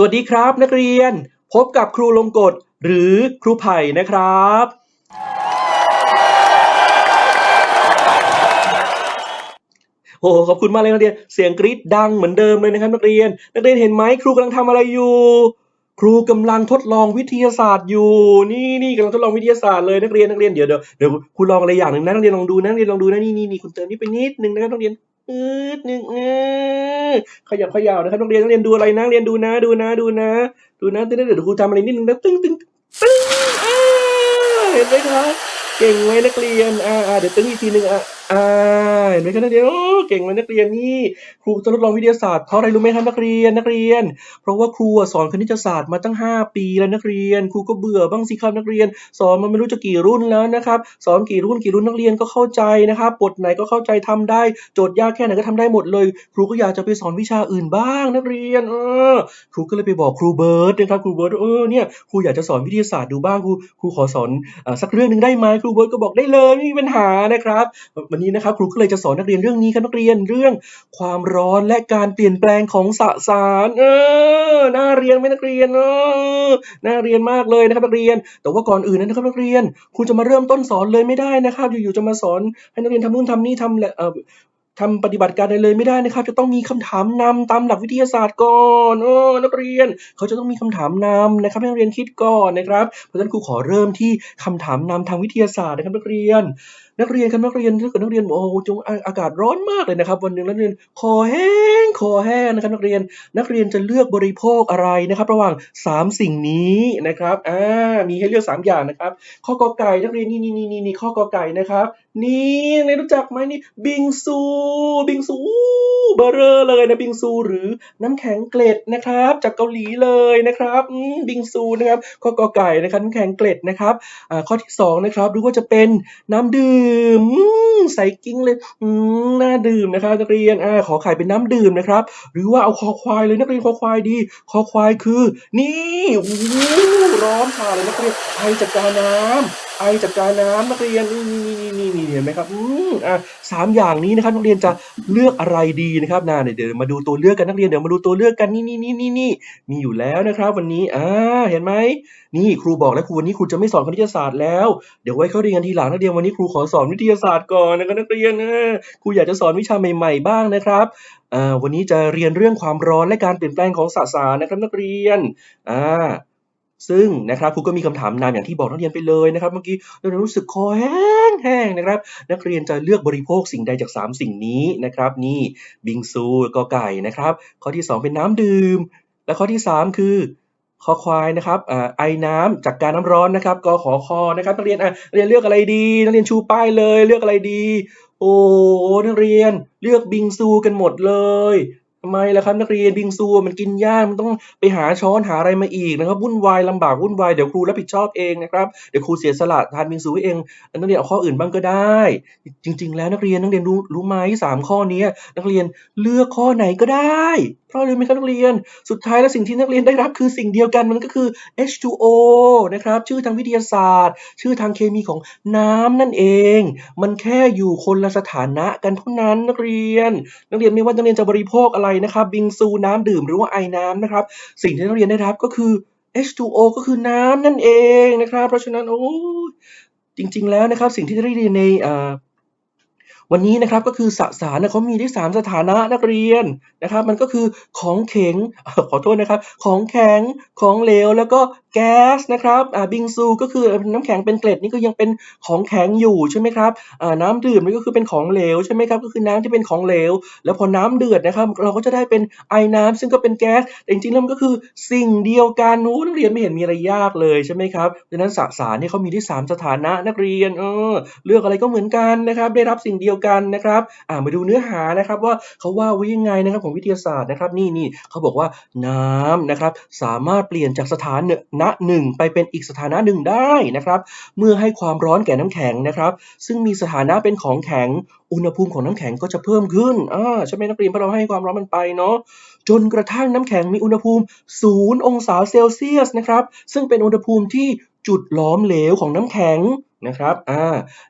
สวัสดีครับนักเรียนพบกับครูลงกฎหรือครูไผ่นะครับ โอ้โหขอบคุณมากเลยนักเรียนเสียงกรี๊ดดังเหมือนเดิมเลยนะครับ นักเรียน นักเรียนเห็นไหมครูกำลังทำอะไรอยู่ ครูกำลังทดลองวิทยาศาสตร์อยู่ นี่นี่กำลังทดลองวิทยาศาสตร์เลยนักเรียนนักเรียนเดี๋ยวเดี๋ยวเดี๋ยวครูลองอะไรอย่างหนึ่งนะนักเรียนลองดูนะนักเรียนลองดูนะนี่นี่นี่คุณเติมนี่ไปนิดนึงนะครับนักเรียน อืดหนึ่งเออขยับขยับนะครับนักเรียนนักเรียนดูอะไรนะนักเรียนดูนะดูนะดูนะ ดูนะเดี๋ยวเดี๋ยวครูทำอะไรนิดนึงนะตึ้งตึ้งตึ้งเห็นไหมครับเก่งไหมนักเรียนอ่าอ่าเดี๋ยวตึ้งอีกทีหนึ่งอะ อ่าเห็นไหมครับนักเรียนโอ้เก่งไหมนักเรียนนี่ ครูจะทดลองวิทยาศาสตร์เพราะอะไรรู้ไหมครับนักเรียนนักเรียน เพราะว่าครูสอนคณิตศาสตร์มาตั้ง 5 ปีแล้วนักเรียน ครูก็เบื่อบ้างสิครับนักเรียน สอนมาไม่รู้จะกี่รุ่นแล้วนะครับสอนกี่รุ่นกี่รุ่นนักเรียนก็เข้าใจนะครับบทไหนก็เข้าใจทำได้โจทย์ยากแค่ไหนก็ทำได้หมดเลย ครูก็อยากจะไปสอนวิชาอื่นบ้างนักเรียนเออครูก็เลยไปบอกครูเบิร์ตนะครับครูเบิร์ตเออเนี่ยครูอยากจะสอนวิทยาศาสตร์ดูบ้างครูครูขอสอนอ่อสักเรื่องหนึ่งได้ไหมครูเบิร์ตก็บอกได้เลยไม่มีปัญหานะครับวันนี้นะครับครูก็เลยจะสอนนักเรียนเรื่องนี้ครับนักเรียนเรื่อง ความร้อนและการเปลี่ยนแปลงของสสาร เออน่าเรียนไหมนักเรียนเออน่าเรียนมากเลยนะครับนักเรียน แต่ว่าก่อนอื่นนะครับนักเรียนครูจะมาเริ่มต้นสอนเลยไม่ได้นะครับ อยู่ๆจะมาสอนให้นักเรียนทำนู่นทำนี่ทำแหละเออทำปฏิบัติการอะไรเลยไม่ได้นะครับ จะต้องมีคำถามนำตามหลักวิทยาศาสตร์ก่อนเออนักเรียนเขาจะต้องมีคำถามนำนะครับให้นักเรียนคิดก่อนนะครับเพราะฉะนั้นครูขอเริ่มที่คำถามนำทางวิทยาศาสตร์นะครับนักเรียน นักเรียนครับนักเรียนถ้าเกิดนักเรียนบอกโอ้โหจงอากาศร้อนมากเลยนะครับ วันหนึ่งนักเรียนคอแห้งคอแห้งนะครับนักเรียนนักเรียนจะเลือกบริโภคอะไรนะครับ ระหว่างสามสิ่งนี้นะครับอ่ามีให้เลือกสามอย่างนะครับ ข้อกอไก่นักเรียนนี่นี่นี่นี่นี่ข้อกอไก่นะครับ นี่เรียนรู้จักไหมนี่บิงซูบิงซูเบอร์เรอเลยนะบิงซูหรือน้ำแข็งเกล็ดนะครับ จากเกาหลีเลยนะครับบิงซูนะครับข้อกอไก่นะครับน้ำแข็งเกล็ดนะครับอ่าข้อที่สองนะครับหรือว่าจะเป็นน้ำดื่มอืมใส่กิ้งเลยน่าดื่มนะครับนักเรียนอ่าขอไข่เป็นน้ำดื่มนะครับ หรือว่าเอาคอควายเลยนักเรียนคอควายดี คอควายคือ นี่ร้อนชาเลยนักเรียนไอจากการน้ำ ไอจากการน้ำนักเรียนนี่นี่นี่นี่นี่เห็นไหมครับอืมอ่าสามอย่างนี้นะครับนักเรียนจะเลือกอะไรดีนะครับน่าเดี๋ยวเดี๋ยวมาดูตัวเลือกกันนักเรียนเดี๋ยวมาดูตัวเลือกกันนี่นี่นี่นี่นี่มีอยู่แล้วนะครับวันนี้อ่าเห็นไหมนี่ครูบอกแล้วครูวันนี้ครูจะไม่สอนคณิตศาสตร์แล้วเดี๋ยวไว้เข้าเรียนกันทีหลังนักเรียนวันนี้ครูขอสอนวิทยาศาสตร์ก่อนนะครับนักเรียนครูอยากจะสอนวิชาใหม่ๆบ้างนะครับอ่าวันนี้จะเรียนเรื่องความร้อนและการเปลี่ยนแปลงของสสารนะครับนักเรียนอ่า ซึ่งนะครับครูก็มีคำถามนำอย่างที่บอกนักเรียนไปเลยนะครับ เมื่อกี้นักเรียนรู้สึกคอแห้งแห้งนะครับ นักเรียนจะเลือกบริโภคสิ่งใดจาก 3 สิ่งนี้นะครับ นี่บิงซูกอไก่นะครับ ข้อที่ 2 เป็นน้ำดื่ม และข้อที่ 3 คือคอควายนะครับอไอน้ำจากการน้ำร้อนนะครับกอขอคอนะครับนักเรียนอะเรียนเลือกอะไรดีนักเรียนชูป้ายเลยเลือกอะไรดี โอ้นักเรียนเลือกบิงซูกันหมดเลย ทำไมล่ะครับนักเรียนบิงซูมันกินยากมันต้องไปหาช้อนหาอะไรมาอีกนะครับวุ่นวายลำบากวุ่นวายเดี๋ยวครูรับผิดชอบเองนะครับเดี๋ยวครูเสียสละทานบิงซูให้เองนักเรียนเอาข้ออื่นบ้างก็ได้ จริง ๆ แล้วนักเรียนนักเรียนรู้รู้ไหมสามข้อนี้นักเรียนเลือกข้อไหนก็ได้เพราะอะไรไหมครับนักเรียน สุดท้ายแล้วสิ่งที่นักเรียนได้รับคือสิ่งเดียวกันมันก็คือ H2O นะครับชื่อทางวิทยาศาสตร์ ชื่อทางเคมีของน้ำนั่นเอง มันแค่อยู่คนละสถานะกันเท่านั้นนักเรียน นักเรียนไม่ว่านักเรียนจะบริโภคอะไรนะครับ บิงซูน้ำดื่มหรือว่าไอน้ำนะครับ สิ่งที่นักเรียนได้รับก็คือ H2O ก็คือน้ำนั่นเองนะครับ เพราะฉะนั้นโอ้จริง ๆ แล้วนะครับ สิ่งที่ได้เรียนในอ่า วันนี้นะครับก็คือสสารเขามีได้ 3 สถานะนักเรียนนะครับ มันก็คือของเข็งขอโทษนะครับ ของแข็งของเหลวแล้วก็แก๊สนะครับบิงซูก็คือน้ำแข็งเป็นเกล็ดนี่ก็ยังเป็นของแข็งอยู่ใช่ไหมครับน้ำดื่มนี่ก็คือเป็นของเหลวใช่ไหมครับก็คือน้ำที่เป็นของเหลว แล้วพอน้ำเดือดนะครับ เราก็จะได้เป็นไอน้ำซึ่งก็เป็นแก๊สแต่จริงๆแล้วมันก็คือสิ่งเดียวกันโอ้นักเรียนไม่เห็นมีอะไรยากเลยใช่ไหมครับดังนั้นสสารเนี่ยเขามีได้สามสถานะนักเรียนเออเลือกอะไรก็เหมือนกันนะครับได้รับสิ่งเดียวกันนะครับอ่ามาดูเนื้อหานะครับว่าเขาว่าไว้ยังไงนะครับของวิทยาศาสตร์นะครับนี่นี่เขาบอกว่าน้ำนะครับสามารถเปลี่ยนจากสถานณหนึ่งไปเป็นอีกสถานะหนึ่งได้นะครับ เมื่อให้ความร้อนแก่น้ำแข็งนะครับ ซึ่งมีสถานะเป็นของแข็ง อุณหภูมิของน้ำแข็งก็จะเพิ่มขึ้นอ่าใช่ไหมนักเรียนเพราะเราให้ความร้อนมันไปเนาะจนกระทั่งน้ำแข็งมีอุณหภูมิ0องศาเซลเซียสนะครับ ซึ่งเป็นอุณหภูมิที่จุดล้อมเหลวของน้ำแข็ง นะครับอ่า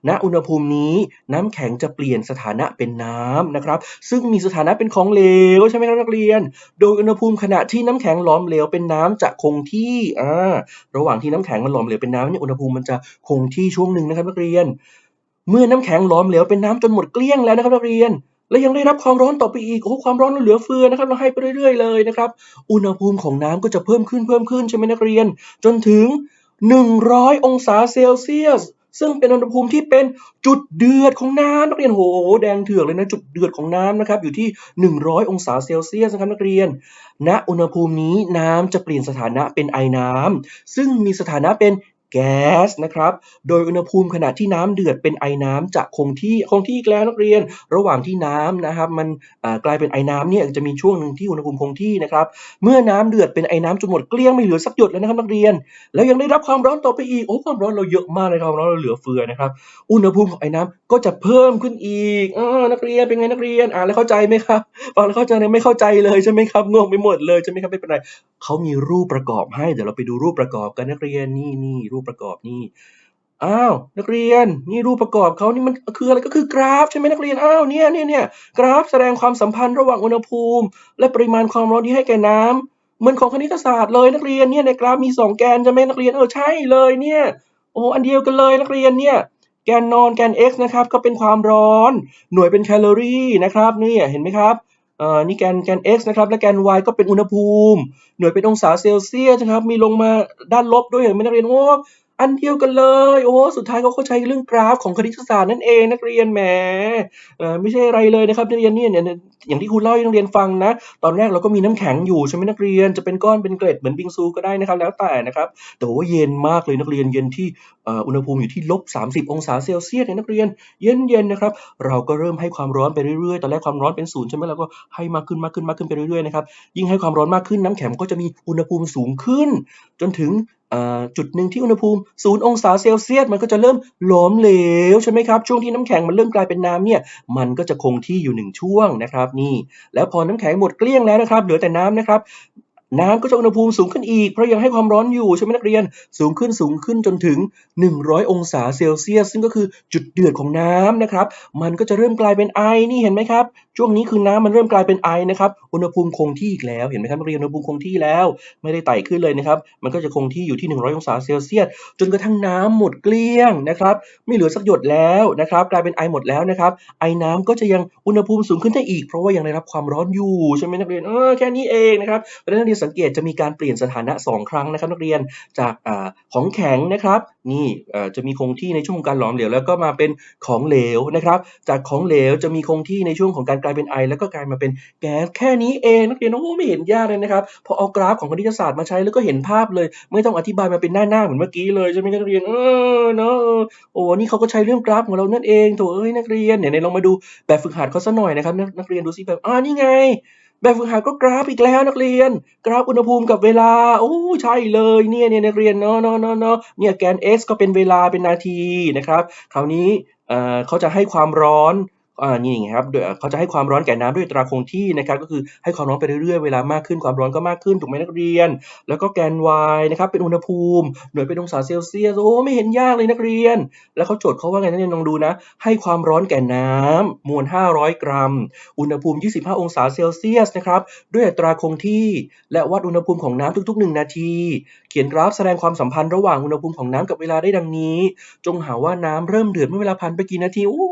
ณอุณหภูมินี้น้ำแข็งจะเปลี่ยนสถานะเป็นน้ำนะครับ ซึ่งมีสถานะเป็นของเหลวใช่ไหมครับนักเรียน โดยอุณหภูมิขณะที่น้ำแข็งหลอมเหลวเป็นน้ำจะคงที่อ่าระหว่างที่น้ำแข็งมันหลอมเหลวเป็นน้ำเนี่ยอุณหภูมิมันจะคงที่ช่วงหนึ่งนะครับนักเรียน เมื่อน้ำแข็งหลอมเหลวเป็นน้ำจนหมดเกลี้ยงแล้วนะครับนักเรียนและยังได้รับความร้อนต่อไปอีก โอ้ความร้อนเหลือเฟือนะครับ เราให้ไปเรื่อยๆเลยนะครับ อุณหภูมิของน้ำก็จะเพิ่มขึ้นเพิ่มขึ้นใช่ไหมนักเรียน จนถึง 100 องศาเซลเซียส ซึ่งเป็นอุณหภูมิที่เป็นจุดเดือดของน้ำนักเรียนโหแดงเถือกเลยนะจุดเดือดของน้ำนะครับอยู่ที่ 100 องศาเซลเซียสนะครับนักเรียน ณอุณหภูมินี้น้ำจะเปลี่ยนสถานะเป็นไอน้ำซึ่งมีสถานะเป็น แก๊สนะครับ โดยอุณหภูมิขณะที่น้ำเดือดเป็นไอน้ำจะคงที่คงที่อีกแล้วนักเรียน ระหว่างที่น้ำนะครับมันกลายเป็นไอน้ำเนี่ยจะมีช่วงหนึ่งที่อุณหภูมิคงที่นะครับ เมื่อน้ำเดือดเป็นไอน้ำจนหมดเกลี้ยงไม่เหลือสักหยดแล้วนะครับนักเรียน แล้วยังได้รับความร้อนต่อไปอีกโอ้ความร้อนเราเยอะมากเลยครับความร้อนเราเหลือเฟือนะครับอุณหภูมิของไอ้น้ำก็จะเพิ่มขึ้นอีกอนักเรียนเป็นไงนักเรียนอ่านแล้วเข้าใจไหมครับฟังแล้วเข้าใจไหมไม่เข้าใจเลยใช่ไหมครับงงไปหมดเลยใช่ไหมครับไม่เป็นไรเขามีรูปประกอบให้เดี๋ยวเราไปดูรูปประกอบกันนักเรียนนี่นี่รููปประกอบนี่อ้าวนักเรียนนี่รูปประกอบเขานี่มันคืออะไรก็คือกราฟใช่ไหมนักเรียนอ้าวเนี่ยเนี่ยเนี่ยกราฟแสดงความสัมพันธ์ระหว่างอุณหภูมิ และปริมาณความร้อนที่ให้แก่น้ำเหมือนของคณิตศาสตร์เลยนักเรียนเนี่ยในกราฟมีสองแกนใช่ไหมนักเรียนเออใช่เลยเนี่ยโอ้อันเดียวกันเลยนักเรียนเนี่ยแกนนอนแกน x นะครับก็เป็นความร้อน หน่วยเป็นแคลอรี่นะครับนี่เห็นไหมครับ เอ่อนี่แกนแกน x นะครับ และแกน y ก็เป็นอุณหภูมิ หน่วยเป็นองศาเซลเซียสนะครับ มีลงมาด้านลบด้วยเห็นไหมนักเรียนโอ้อันเดียวกันเลย โอ้สุดท้ายเขาเข้าใจเรื่องกราฟของคณิตศาสตร์นั่นเองนักเรียนแหมอ่อไม่ใช่อะไรเลยนะครับนักเรียนเนี่ยเนี่ยอย่างที่ครูเล่าให้นักเรียนฟังนะ ตอนแรกเราก็มีน้ำแข็งอยู่ใช่ไหมนักเรียนจะเป็นก้อนเป็นเกล็ดเหมือนบิงซูก็ได้นะครับแล้วแต่นะครับแต่ว่าเย็นมากเลยนักเรียนเย็นที่ อุณหภูมิอยู่ที่ลบ 30 องศาเซลเซียสเนี่ยนักเรียน เย็นๆนะครับ เราก็เริ่มให้ความร้อนไปเรื่อยๆ ตอนแรกความร้อนเป็นศูนย์ใช่ไหมเราก็ให้มากขึ้นมากขึ้นมากขึ้นไปเรื่อยๆนะครับ ยิ่งให้ความร้อนมากขึ้นน้ำแข็งก็จะมีอุณหภูมิสูงขึ้น จนถึงจุดหนึ่งที่อุณหภูมิ0องศาเซลเซียสมันก็จะเริ่มหลอมเหลวใช่ไหมครับช่วงที่น้ำแข็งมันเริ่มกลายเป็นน้ำเนี่ยมันก็จะคงที่อยู่หนึ่งช่วงนะครับนี่แล้วพอน้ำแข็งหมดเกลี้ยงแล้วนะครับเหลือแต่น้ำนะครับ น้ำก็จะอุณหภูมิสูงขึ้นอีก เพราะยังให้ความร้อนอยู่ใช่ไหมนักเรียน สูงขึ้นสูงขึ้นจนถึง 100 องศาเซลเซียส ซึ่งก็คือจุดเดือดของน้ำนะครับ มันก็จะเริ่มกลายเป็นไอนี่เห็นไหมครับ ช่วงนี้คือน้ำมันเริ่มกลายเป็นไอนะครับ อุณหภูมิคงที่อีกแล้ว เห็นไหมครับนักเรียน อุณหภูมิคงที่แล้ว ไม่ได้ไต่ขึ้นเลยนะครับ มันก็จะคงที่อยู่ที่ 100 องศาเซลเซียส จนกระทั่งน้ำหมดเกลี้ยงนะครับ ไม่เหลือสักหยดแล้วนะครับ กลายเป็นไอหมดแล้วนะครับ ไอน้ำก็จะยังอุณหภูมิสูงขึ้นได้อีก เพราะว่ายังได้รับความร้อนอยู่ใช่ไหมนักเรียน เออแค่นี้เองนะครับเพราะนั้นนักเรียนสังเกตจะมีการเปลี่ยนสถานะ 2 ครั้งนะครับ นักเรียนจากอของแข็งนะครับ นี่จะมีคงที่ในช่วงการหลอมเหลวแล้วก็มาเป็นของเหลวนะครับ จากของเหลวจะมีคงที่ในช่วงของการกลายเป็นไอ แล้วก็กลายมาเป็นแก๊สแค่นี้เองนักเรียนโอ้ไม่เห็นยากเลยนะครับพอเอากราฟของคณิตศาสตร์มาใช้แล้วก็เห็นภาพเลย ไม่ต้องอธิบายมาเป็นหน้าๆเหมือนเมื่อกี้เลยใช่ไหมนักเรียนเออเนาะเออโอ้นี่เขาก็ใช้เรื่องกราฟของเรานั่นเองโถเอ้ยนักเรียนเนี่ยลองมาดูแบบฝึกหัดเขาสักหน่อยนะครับนักนักเรียนดูซิแบบอ่านี่ไง แบบฝึกหัดก็กราฟอีกแล้วนักเรียน กราฟอุณหภูมิกับเวลา โอ้ใช่เลยเนี่ยเนี่ยนักเรียนเนาะเนาะเนาะเนาะเนี่ยแกน x ก็เป็นเวลาเป็นนาทีนะครับ คราวนี้เอ่อเขาจะให้ความร้อน อ่านี่ไงครับเขาจะให้ความร้อนแก่น้ำด้วยตราคงที่นะครับก็คือให้ความร้อนไปเรื่อยๆเวลามากขึ้นความร้อนก็มากขึ้นถูกไหมนักเรียน แล้วก็แกน y นะครับเป็นอุณหภูมิ หน่วยเป็นองศาเซลเซียสโอ้ไม่เห็นยากเลยนักเรียน แล้วเขาโจทย์เขาว่าไงนักเรียนลองดูนะ ให้ความร้อนแก่น้ำมวล 500 กรัม อุณหภูมิ 25 องศาเซลเซียสนะครับด้วยอัตราคงที่ และวัดอุณหภูมิของน้ำทุก ๆ 1 นาที เขียนกราฟแสดงความสัมพันธ์ระหว่างอุณหภูมิของน้ำกับเวลาได้ดังนี้ จงหาว่าน้ำเริ่มเดือดเมื่อเวลาผ่านไปกี่นาทีโอ้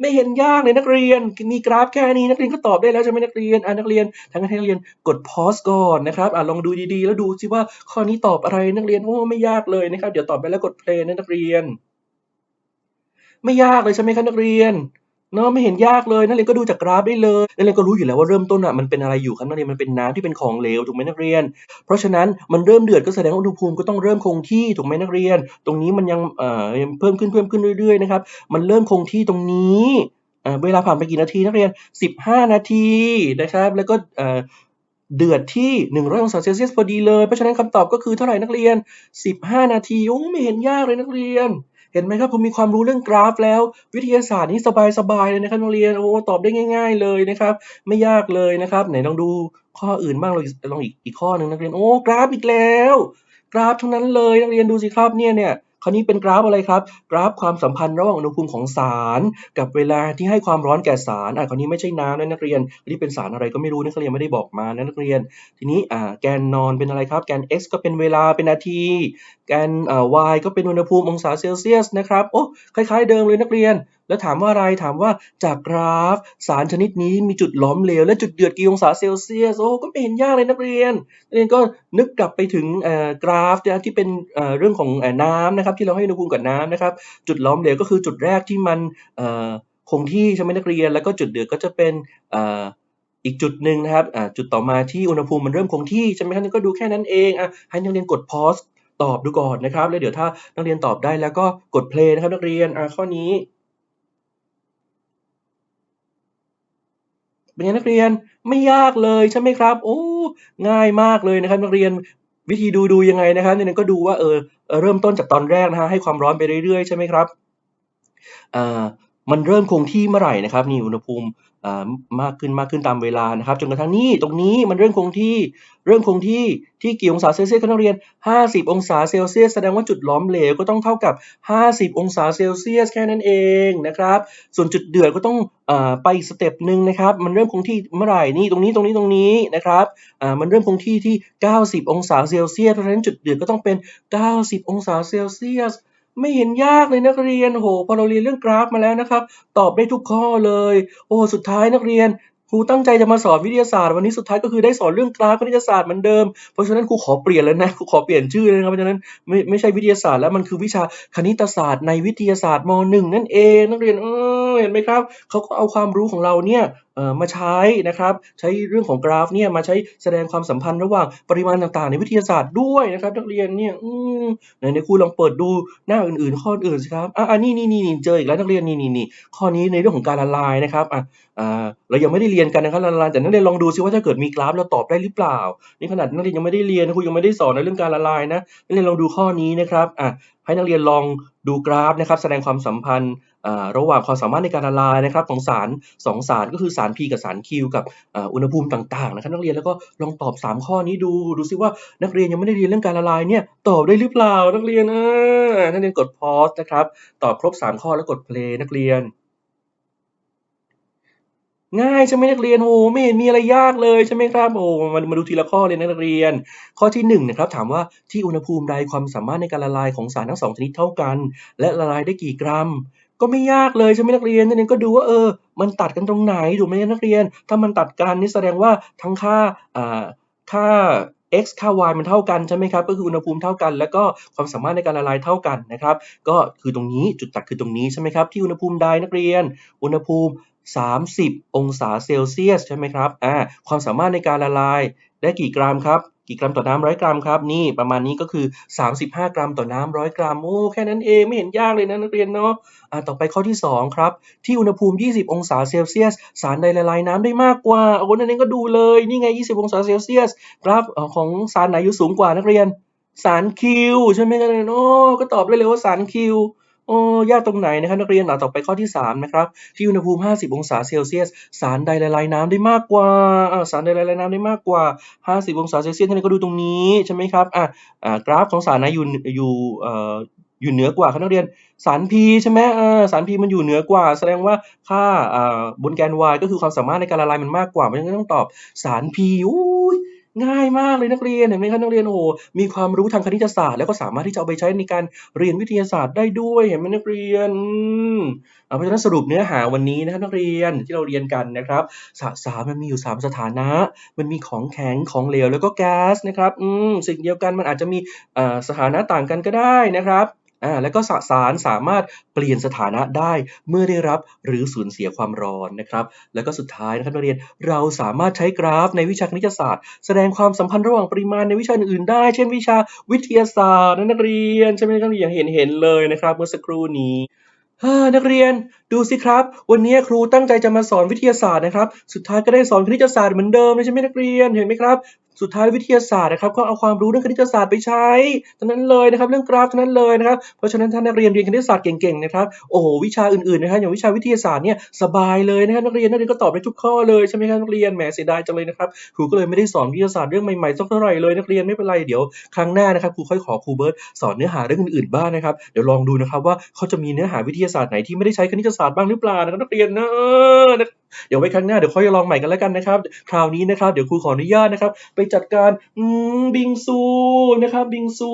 ไม่เห็นยากเลยนักเรียน มีกราฟแค่นี้นักเรียนก็ตอบได้แล้วใช่ไหมนักเรียนอ่านักเรียนทั้งให้นักเรียนกดพอสก่อนนะครับอ่าลองดูดีๆ แล้วดูซิว่าข้อนี้ตอบอะไรนักเรียนโอ้ไม่ยากเลยนะครับ เดี๋ยวตอบไปแล้วกดเพลงนะนักเรียน ไม่ยากเลยใช่ไหมครับนักเรียน เนาะไม่เห็นยากเลยนักเรียนก็ดูจากกราฟได้เลยนักเรียนก็รู้อยู่แล้วว่าเริ่มต้นอะมันเป็นอะไรอยู่ครับนักเรียนมันเป็นน้ำที่เป็นของเหลวถูกไหมนักเรียน เพราะฉะนั้นมันเริ่มเดือดก็แสดงว่าอุณหภูมิก็ต้องเริ่มคงที่ถูกไหมนักเรียน ตรงนี้มันยังเอ่อเพิ่มขึ้นเพิ่มขึ้นเรื่อยๆนะครับมันเริ่มคงที่ตรงนี้เวลาผ่านไปกี่นาทีนักเรียน 15 นาทีนะครับ แล้วก็เอ่อเดือดที่ 100 องศาเซลเซียสพอดีเลย เพราะฉะนั้นคำตอบก็คือเท่าไหร่นักเรียน 15 นาทีโอ้ไม่เห็นยากเลยนักเรียน เห็นไหมครับผมมีความรู้เรื่องกราฟแล้ว วิทยาศาสตร์นี่สบายๆเลยนะครับนักเรียนโอ้ตอบได้ง่าย ๆ เลยนะครับ ไม่ยากเลยนะครับไหนลองดูข้ออื่นบ้างเราลองอีกอีกข้อหนึ่งนักเรียนโอ้กราฟอีกแล้ว กราฟทั้งนั้นเลยนักเรียนดูสิครับเนี่ยเนี่ย คราวนี้เป็นกราฟอะไรครับ กราฟความสัมพันธ์ระหว่างอุณหภูมิของสาร กับเวลาที่ให้ความร้อนแก่สารอะคราวนี้ไม่ใช่น้ำนะนักเรียนนี่เป็นสารอะไรก็ไม่รู้นักเรียนไม่ได้บอกมานะนักเรียน ทีนี้อ่าแกนนอนเป็นอะไรครับ แกน x ก็เป็นเวลาเป็นนาที แกนอ่า y ก็เป็นอุณหภูมิองศาเซลเซียสนะครับโอ้คล้าย ๆ เดิมเลยนักเรียนแล้วถามว่าอะไรถามว่าจากกราฟสารชนิดนี้มีจุดหลอมเหลวและจุดเดือดกี่องศาเซลเซียสโอ้ก็ไม่เห็นยากเลยนักเรียนนักเรียนก็นึกกลับไปถึงเอ่อกราฟที่เป็นเรื่องของน้ำนะครับที่เราให้อุณหภูมิกับน้ำนะครับ จุดหลอมเหลวก็คือจุดแรกที่มันคงที่ใช่ไหมนักเรียน แล้วก็จุดเดือดก็จะเป็นอีกจุดหนึ่งนะครับจุดต่อมาที่อุณหภูมิมันเริ่มคงที่ใช่ไหมครับก็ดูแค่นั้นเองอะให้นักเรียนกดพอสตอบดูก่อนนะครับแล้วเดี๋ยวถ้านักเรียนตอบได้แล้วก็กดเพลย์นะครับนักเรียนข้อนี้ เป็นไงนักเรียนไม่ยากเลยใช่ไหมครับ โอ้ง่ายมากเลยนะครับนักเรียนวิธีดูดูยังไงนะครับเนี่ยก็ดูว่าเออเริ่มต้นจากตอนแรกนะฮะให้ความร้อนไปเรื่อยๆใช่ไหมครับอ่า มันเริ่มคงที่เมื่อไหร่นะครับนี่อุณหภูมิอ่ามากขึ้นมากขึ้นตามเวลานะครับจนกระทั่งนี่ตรงนี้มันเริ่มคงที่เริ่มคงที่ที่กี่องศาเซลเซียสครับนักเรียน 50 องศาเซลเซียสแสดงว่าจุดหลอมเหลวก็ต้องเท่ากับ 50 องศาเซลเซียสแค่นั้นเองนะครับ ส่วนจุดเดือดก็ต้องอาไปอีกสเต็ปหนึ่งนะครับมันเริ่มคงที่เมื่อไหร่นี่ตรงนี้ตรงนี้ตรงนี้นะครับอ่ามันเริ่มคงที่ที่ 90 องศาเซลเซียสเพราะฉะนั้นจุดเดือดก็ต้องเป็น 90 องศาเซลเซียส ไม่เห็นยากเลยนักเรียนโหพอเราเรียนเรื่องกราฟมาแล้วนะครับ ตอบได้ทุกข้อเลย โอ้สุดท้ายนักเรียนครูตั้งใจจะมาสอนวิทยาศาสตร์วันนี้สุดท้ายก็คือได้สอนเรื่องกราฟคณิตศาสตร์เหมือนเดิมเพราะฉะนั้นครูขอเปลี่ยนแล้วนะครูขอเปลี่ยนชื่อเลยนะครับเพราะฉะนั้นไม่ไม่ใช่วิทยาศาสตร์แล้วมันคือวิชาคณิตศาสตร์ในวิทยาศาสตร์ม .1 นั่นเอง นักเรียนเออเห็นไหมครับเขาก็เอาความรู้ของเราเนี่ยมาใช้นะครับใช้เรื่องของกราฟเนี่ยมาใช้แสดงความสัมพันธ์ระหว่างปริมาณต่างๆ ในวิทยาศาสตร์ด้วยนะครับนักเรียนเนี่ยอืมไหนในครูลองเปิดดูหน้าอื่นๆ ข้ออื่นสิครับอะอะนี่นี่นี่เจออีกแล้วนักเรียนนี่นี่นี่ข้อนี้ในเรื่องของการละลายนะครับอะอ่าเรายังไม่ได้เรียนกันนะครับละลายแต่นักเรียนลองดูซิว่าถ้าเกิดมีกราฟเราตอบได้หรือเปล่านี่ขนาดนักเรียนยังไม่ได้เรียนครูยังไม่ได้สอนในเรื่องการละลายนะนักเรียนลองดูข้อนี้นะครับอะให้นักเรียนลองดูกราฟนะครับ แสดงความสัมพันธ์ ระหว่างความสามารถในการละลายนะครับของสารสองสารก็คือสาร P กับสาร Q กับอุณหภูมิต่างๆนะครับนักเรียนแล้วก็ลองตอบ 3 ข้อนี้ดูดูซิว่านักเรียนยังไม่ได้เรียนเรื่องการละลายเนี่ยตอบได้หรือเปล่านักเรียนเออนักเรียนกด pause นะครับตอบครบ 3 ข้อแล้วกด play นักเรียนง่ายใช่ไหมนักเรียนโอ้ไม่เห็นมีอะไรยากเลยใช่ไหมครับโอ้มามาดูทีละข้อเลยนะนักเรียน ข้อที่1นะครับถามว่าที่อุณหภูมิใดความสามารถในการละลายของสารทั้งสองชนิดเท่ากัน และละลายได้กี่กรัม ก็ไม่ยากเลยใช่ไหมนักเรียนนักเรียนก็ดูว่าเออ มันตัดกันตรงไหนถูกไหมนักเรียน ถ้ามันตัดกันนี่แสดงว่าทั้งค่าอ่าค่า x ค่า y มันเท่ากันใช่ไหมครับ ก็คืออุณหภูมิเท่ากัน แล้วก็ความสามารถในการละลายเท่ากันนะครับ ก็คือตรงนี้จุดตัดคือตรงนี้ใช่ไหมครับ ที่อุณหภูมิใดนักเรียน อุณหภูมิ 30 องศาเซลเซียสใช่ไหมครับ อ่า ความสามารถในการละลายได้กี่กรัมครับ กี่กรัมต่อน้ำร้อยกรัมครับนี่ประมาณนี้ก็คือ 35 กรัมต่อน้ำร้อยกรัมโอ้แค่นั้นเองไม่เห็นยากเลยนะนักเรียนเนาะอ่าต่อไปข้อที่ 2 ครับ ที่อุณหภูมิ 20 องศาเซลเซียส สารใดละลายน้ำได้มากกว่าโอ้นั่นเองก็ดูเลยนี่ไง 20 องศาเซลเซียสกราฟของสารไหนอยู่สูงกว่านักเรียน สารคิวใช่ไหมครันเนโอ้ก็ตอบได้เลยว่าสารคิว โอ้ยากตรงไหนนะครับนักเรียนอะต่อไปข้อที่ 3 นะครับ ที่อุณหภูมิ 50 องศาเซลเซียส สารใดละลายน้ำได้มากกว่าอ่าสารใดละลายน้ำได้มากกว่า 50 องศาเซลเซียสท่านก็ดูตรงนี้ใช่ไหมครับอะอ่ากราฟของสารไหนอยู่อยู่เอ่ออยู่เหนือกว่าครับนักเรียนสาร P ใช่ไหมสาร P มันอยู่เหนือกว่า แสดงว่าค่าอ่าบนแกน y ก็คือความสามารถในการละลายมันมากกว่าเพราะฉะนั้นก็ต้องตอบสาร P อุ้ ง่ายมากเลยนักเรียนเห็นไหมครับนักเรียนโอ้โหมีความรู้ทางคณิตศาสตร์ แล้วก็สามารถที่จะเอาไปใช้ในการเรียนวิทยาศาสตร์ได้ด้วยเห็นไหมนักเรียนอืมอ่าเพราะฉะนั้นสรุปเนื้อหาวันนี้นะครับนักเรียนที่เราเรียนกันนะครับสสารมันมีอยู่ 3 สถานะ มันมีของแข็งของเหลวแล้วก็แก๊สนะครับอืมสิ่งเดียวกันมันอาจจะมีอ่าสถานะต่างกันก็ได้นะครับ อ่าแล้วก็สสารสามารถเปลี่ยนสถานะได้เมื่อได้รับหรือสูญเสียความร้อนนะครับ แล้วก็สุดท้ายนะครับนักเรียนเราสามารถใช้กราฟในวิชาคณิตศาสตร์ แสดงความสัมพันธ์ระหว่างปริมาณในวิชาอื่นๆได้ เช่น วิชาวิทยาศาสตร์นักเรียนใช่ไหมนักเรียนอย่างเห็นเห็นเลยนะครับเมื่อสักครู่นี้นักเรียนดูสิครับ วันนี้ครูตั้งใจจะมาสอนวิทยาศาสตร์นะครับ สุดท้ายก็ได้สอนคณิตศาสตร์เหมือนเดิมเลยใช่ไหมนักเรียนเห็นไหมครับ สุดท้ายวิทยาศาสตร์นะครับก็เอาความรู้เรื่องคณิตศาสตร์ไปใช้ทั้งนั้นเลยนะครับเรื่องกราฟทั้งนั้นเลยนะครับเพราะฉะนั้นท่านนักเรียนเรียนคณิตศาสตร์เก่งๆนะครับโอ้โหวิชาอื่นๆนะครับอย่างวิชาวิทยาศาสตร์เนี่ยสบายเลยนะครับนักเรียนนักเรียนก็ตอบได้ทุกข้อเลยใช่ไหมครับนักเรียนแหมเสียดายจังเลยนะครับครูก็เลยไม่ได้สอนวิทยาศาสตร์เรื่องใหม่ๆสักเท่าไหร่เลยนักเรียนไม่เป็นไรเดี๋ยวครั้งหน้านะครับครูค่อยขอครูเบิร์ตสอนเนื้อหาเรื่องอื่นๆบ้างนะครับเดี๋ยวลองดูนะครับว่าเขาจะมีเนื้อหาวิทยาศาสตร์ไหนที่ไม่ได้ใช้คณิตศาสตร์บ้างหรือเปล่านะครับนักเรียนนะ เดี๋ยวไว้ครั้งหน้าเดี๋ยวค่อยลองใหม่กันแล้วกันนะครับ คราวนี้นะครับ เดี๋ยวครูขออนุญาตนะครับ ไปจัดการอืมบิงซูนะครับ บิงซู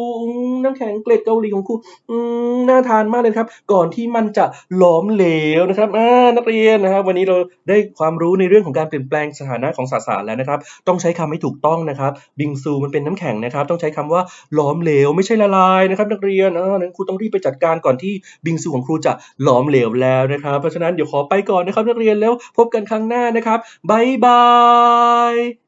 น้ำแข็งเกล็ดเกาหลีของครูอืมน่าทานมากเลยครับ ก่อนที่มันจะหลอมเหลวนะครับอ่านักเรียนนะครับ วันนี้เราได้ความรู้ในเรื่องของการเปลี่ยนแปลงสถานะของสสารแล้วนะครับ ต้องใช้คำให้ถูกต้องนะครับ บิงซูมันเป็นน้ำแข็งนะครับ ต้องใช้คำว่าหลอมเหลวไม่ใช่ละลายนะครับ นักเรียนอ่านครูต้องรีบไปจัดการก่อนที่บิงซูของครูจะหลอมเหลวแล้วนะครับ เพราะฉะนั้นเดี๋ยวขอไปก่อนนะครับนักเรียนแล้วพบกันครั้งหน้านะครับบ๊ายบาย